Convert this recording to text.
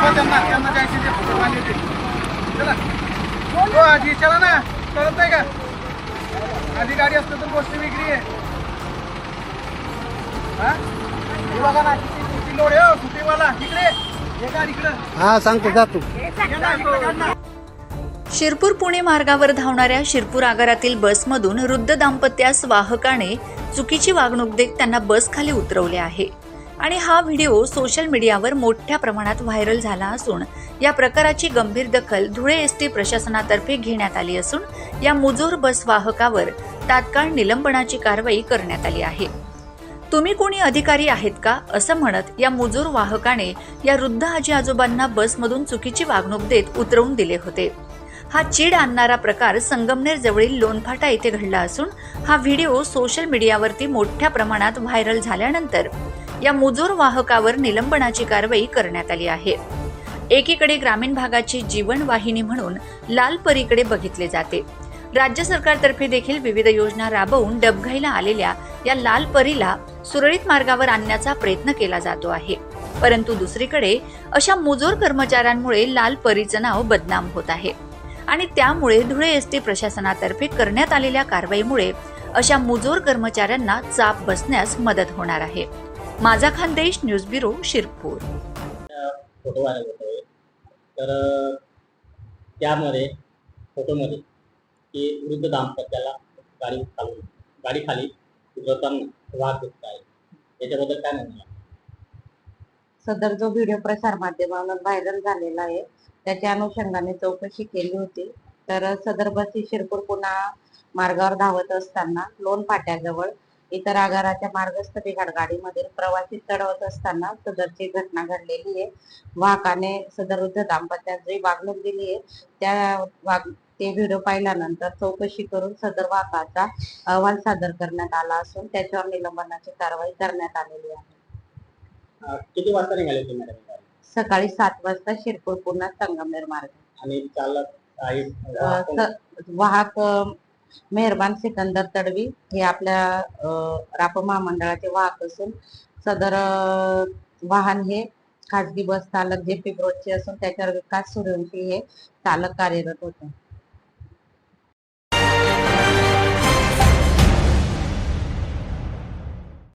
त्यांना चला. हो आजी चला ना. कळत नाही का? आधी गाडी असतं तर गोष्ट वेगळी आहे. हा? हे बघा ना किती किती लोड आहे हो, इकडे. हे इकडं. हा सांगतो जा तू. हे ना, इकडं काढ ना. शिरपूर पुणे मार्गावर धावणाऱ्या शिरपूर आगारातील बसमधून वृद्ध दाम्पत्यास वाहकाने चुकीची वागणूक देत त्यांना बस खाली उतरवले आहे. आणि हा व्हिडिओ सोशल मीडियावर मोठ्या प्रमाणात व्हायरल झाला असून या प्रकाराची गंभीर दखल धुळे एस टी प्रशासनातर्फे घेण्यात आली असून या मुजोर बस वाहकावर तात्काळ निलंबनाची कारवाई करण्यात आली आहे. तुम्ही कोणी अधिकारी आहेत का? असं म्हणत या मुजोर वाहकाने या वृद्ध आजी आजोबांना बसमधून चुकीची वागणूक देत उतरवून दिले होते. हा चीड आणणारा प्रकार संगमनेर जवळील लोणफाटा येथे घडला असून हा व्हिडिओ सोशल मीडियावरती मोठ्या प्रमाणात व्हायरल झाल्यानंतर या मुजोर वाहकावर निलंबनाची कारवाई करण्यात आली आहे. एकीकडे ग्रामीण भागाची जीवनवाहिनी म्हणून लाल परीकडे बघितले जाते. राज्य सरकारतर्फे देखील विविध योजना राबवून डबघाईला आलेल्या या लाल परीला सुरळीत मार्गावर आणण्याचा प्रयत्न केला जातो आहे. परंतु दुसरीकडे अशा मुजोर कर्मचाऱ्यांमुळे लाल परीचं नाव बदनाम होत आहे. आणि त्यामुळे धुळे एस टी प्रशासनातर्फे करण्यात आलेल्या कारवाईमुळे अशा मुजोर कर्मचाऱ्यांना चाप बसण्यास मदत होणार आहे. माझा Khandesh news bureau Shirpur. Photo viral होतोय तर अ, त्यामध्ये फोटोमध्ये की वृद्ध दाम्पत्याला गाडी खालून गाडी खाली उतरताना वाघ दिसत आहे. याच्याबद्दल काय म्हणणार सदर जो व्हिडिओ प्रसार माध्यमांवर व्हायरल झालेला आहे त्याच्या अनुषंगाने चौकशी केली होती. तर सदर बस ही शिरपूर पुणा मार्गावर धावत असताना लोण फाट्याजवळ इतर आगाराच्या मार्गस्थ बिघाड गाडीमधील प्रवासी चढवत असताना सदरची घटना घडलेली आहे. वाहकाने सदर वृद्ध दाम्पत्यात जी वागणूक दिली आहे त्या वाग ते व्हिडिओ पाहिल्यानंतर चौकशी करून सदर वाहकाचा अहवाल सादर करण्यात आला असून त्याच्यावर निलंबनाची कारवाई करण्यात आलेली आहे. किती वाजता निघाले तुम्ही मॅडम? सकाळी सात वाजता शिरपूर पुन्हा संगमनेर मार्ग. आणि चालक वाहक मेहरबान सिकंदर तडवी हे आपल्या राप महामंडळाचे वाहक असून सदर वाहन हे खाजगी बस चालक जे पी असून त्याच्यावर विकास सूर्यवंशी हे चालक कार्यरत होते.